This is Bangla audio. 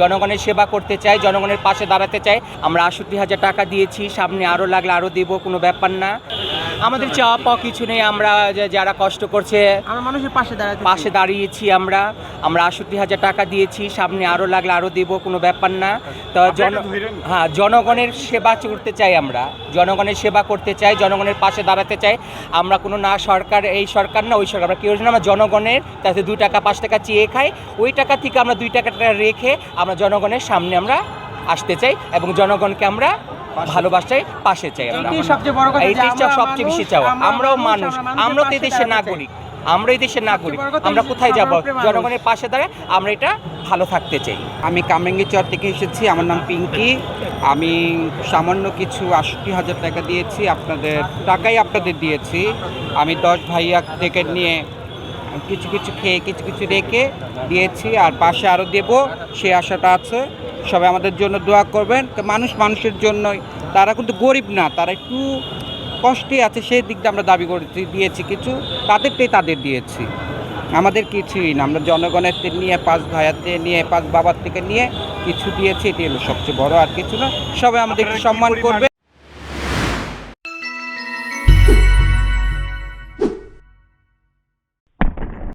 জনগণের সেবা করতে চাই জনগণের পাশে দাঁড়াতে চাই আমরা আষট্টি হাজার টাকা দিয়েছি, সামনে আরও লাগলে আরও দেবো, কোনো ব্যাপার না। আমাদের চাওয়া পাওয়া কিছু নেই আমরা যে- যারা কষ্ট করছে আমরা মানুষের পাশে দাঁড়াতে পাশে দাঁড়িয়েছি আমরা। আমরা আষট্টি হাজার টাকা দিয়েছি সামনে আরও লাগলে আরও দেবো কোনো ব্যাপার না। তো জন হ্যাঁ জনগণের সেবা করতে চাই আমরা। জনগণের সেবা করতে চাই জনগণের পাশে দাঁড়াতে চাই। আমরা কোনো না সরকার এই সরকার না ওই সরকার। আমরা কেউ আমরা জনগণের তাতে দুই টাকা পাঁচ টাকা চেয়ে খাই। ওই টাকা থেকে আমরা দুই টাকা টাকা রেখে আমরা জনগণের সামনে আমরা আসতে চাই এবং জনগণকে আমরা ভালোবাসায় পাশে চাই আমরা। সবচেয়ে বেশি চাওয়া। আমরাও মানুষ, মানুষ আমরা আমরাও তো পাশে এই দেশের দাঁড়াতে নাগরিক। আমরা এই দেশের নাগরিক। আমরা কোথায় যাব? জনগণের পাশে দাঁড়ায় আমরা এটা ভালো থাকতে চাই। আমি কামরাঙ্গি চর থেকে এসেছি আমার নাম পিঙ্কি। আমি সামান্য কিছু আষট্টি হাজার টাকা দিয়েছি আপনাদের টাকাই আপনাদের দিয়েছি। আমি দশ ভাইয়া থেকে নিয়ে কিছু কিছু খেয়ে কিছু কিছু রেখে দিয়েছি আর পাশে আরও দেব সে আশাটা আছে। সবাই আমাদের জন্য দোয়া করবেন। তো মানুষ মানুষের জন্যই। তারা কিন্তু গরিব না তারা একটু কষ্টে আছে সেই দিকটা দিয়ে আমরা দাবি করেছি দিয়েছি কিছু। তাদেরটাই তাদের দিয়েছি। আমাদের কিছুই না আমরা জনগণের থেকে নিয়ে পাঁচ ভাইয়াতে নিয়ে পাঁচ বাবার থেকে নিয়ে কিছু দিয়েছি এটি হলো সবচেয়ে বড় আর কিছু না। সবাই আমাদের সম্মান করবে